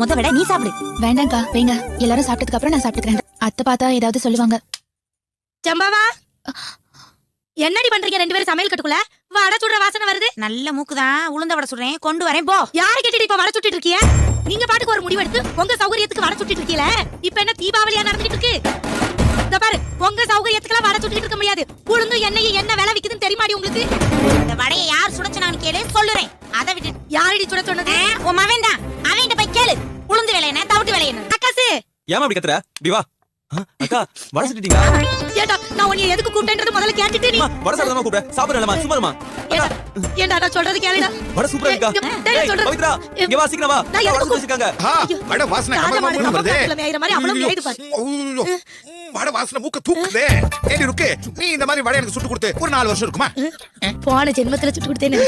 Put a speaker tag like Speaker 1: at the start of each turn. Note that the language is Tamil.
Speaker 1: முத விட நீ சாப்பிடு.
Speaker 2: வேண்டாம்க்கா வைங்க. எல்லாரும் சாப்பிட்டதுக்கு அப்புறம் நான் சாப்பிட்டுக்கிறேன். அத்தை பார்த்தா ஏதாவது சொல்லுவாங்க.
Speaker 3: ஜம்பாவா என்னடி பண்றீங்க ரெண்டு பேரும் சமையல் கட்டுக்குள்ள? வடை சுடுற வாசனை வருது.
Speaker 1: நல்ல மூக்குதான். உளுந்த வடை சுடுறேன். கொண்டு வரேன் போ.
Speaker 3: யாரு கேட்டுட்டு இப்ப வடை சுட்டிட்டு இருக்கிய நீங்க பாட்டுக்கு ஒரு முடிவெடுத்து உங்க சௌகரியத்துக்கு வடை சுட்டிட்டு இருக்கீல இப்ப என்ன தீபாவளியா நடந்துட்டு இருக்கு? இந்த பாரு உங்க சௌகரியத்துக்குலாம் வடை சுட்டிட்டு இருக்க முடியாது. உளுந்து எண்ணெயும் என்ன விலை விக்குதுன்னு தெரியுமாடி உங்களுக்கு?
Speaker 1: இந்த வடையை யார் சுடச்சுனான்னு கேளு சொல்லுறேன். அதை விட்டு
Speaker 3: யாரடி சுட சொன்னது?
Speaker 1: உன் மவன் தான்
Speaker 4: ஏமா அப்படி கத்துற? இப்படி வா. அக்கா வடை சுட்டிட்டீங்களா?
Speaker 3: ஏடா நான் உன்னை எதுக்கு கூப்பிட்டேன்றது முதல்ல கேட்டுட்டு நீ
Speaker 4: வடை சாப்பிடாம கூப்பிட. சாப்பிடலாமா சும்மா
Speaker 3: ஏடா நான் சொல்றது கேளுடா.
Speaker 4: வடை சூப்பரா இருக்கா?
Speaker 3: டேய்,
Speaker 4: பவித்ரா இங்க வா சீக்கிரம் வா.
Speaker 3: நான் எதுக்கு
Speaker 4: வச்சிருக்காங்க.
Speaker 5: ஆ, வடை வாசனை கமகமன்னு
Speaker 3: மாடு
Speaker 5: வருதே.
Speaker 3: மேயிற மாதிரி அவ்வளவு மேயுது பாரு.
Speaker 5: வடை வாசனை மூக்க தூக்குதே. ஏடி ருக்கு? நீ இந்த மாதிரி வடை எனக்கு சுட்டு கொடுத்து ஒரு நாலு வருஷம் இருக்குமா?
Speaker 3: போன ஜென்மத்துல சுட்டு கொடுத்தேன்னு